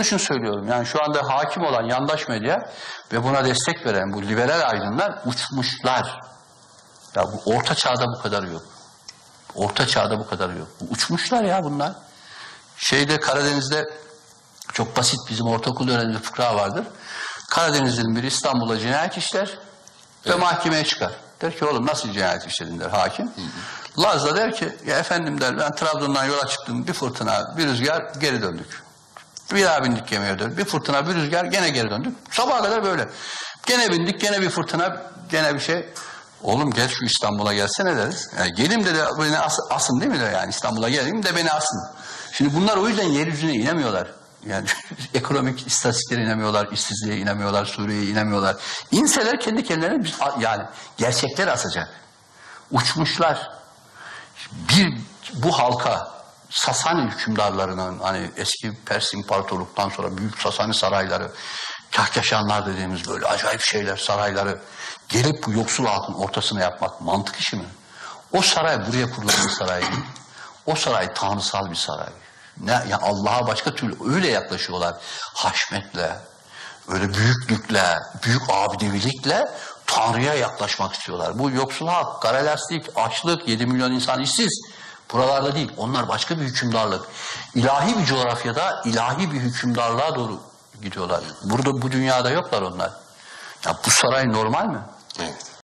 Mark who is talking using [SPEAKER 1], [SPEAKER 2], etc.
[SPEAKER 1] için söylüyorum. Yani şu anda hakim olan yandaş medya ve buna destek veren bu liberal aydınlar uçmuşlar. Ya bu orta çağda bu kadar yok. Orta çağda bu kadar yok. Uçmuşlar ya bunlar. Şeyde Karadeniz'de çok basit bizim ortaokul döneminde fıkra vardır. Karadeniz'in biri İstanbul'a cinayet işler ve mahkemeye çıkar. Der ki oğlum nasıl cinayet işledin der hakim. Laz da der ki ya efendim der ben Trabzon'dan yola çıktım bir fırtına bir rüzgar geri döndük. Bir daha bindik gemiye döndük. Bir fırtına bir rüzgar gene geri döndük. Sabaha kadar böyle. Gene bindik gene bir fırtına gene bir şey. Oğlum gel şu İstanbul'a gelsene deriz. Yani gelim de, de beni as, asın değil mi de yani İstanbul'a geleyim de beni asın. Şimdi bunlar o yüzden yeryüzüne inemiyorlar. Yani ekonomik istatistiklere inemiyorlar, işsizliğe inemiyorlar, Suriye'ye inemiyorlar. İnseler kendi kendilerine yani gerçekler asacak. Uçmuşlar. Bir bu halka Sasani hükümdarlarının hani eski Pers İmparatorluk'tan sonra büyük Sasani sarayları, Kahkaşanlar dediğimiz böyle acayip şeyler sarayları gelip bu yoksul halkın ortasına yapmak mantık işi mi? O saray buraya kurulan bir saray değil. O saray tanrısal bir saray. Ne, ya Allah'a başka türlü öyle yaklaşıyorlar. Haşmetle, öyle büyüklükle, büyük abidevilikle Tanrı'ya yaklaşmak istiyorlar. Bu yoksul halk, kara açlık, 7 milyon insan işsiz. Buralarda değil. Onlar başka bir hükümdarlık. İlahi bir coğrafyada ilahi bir hükümdarlığa doğru gidiyorlar. Burada bu dünyada yoklar onlar. Ya bu saray normal mi?
[SPEAKER 2] Evet.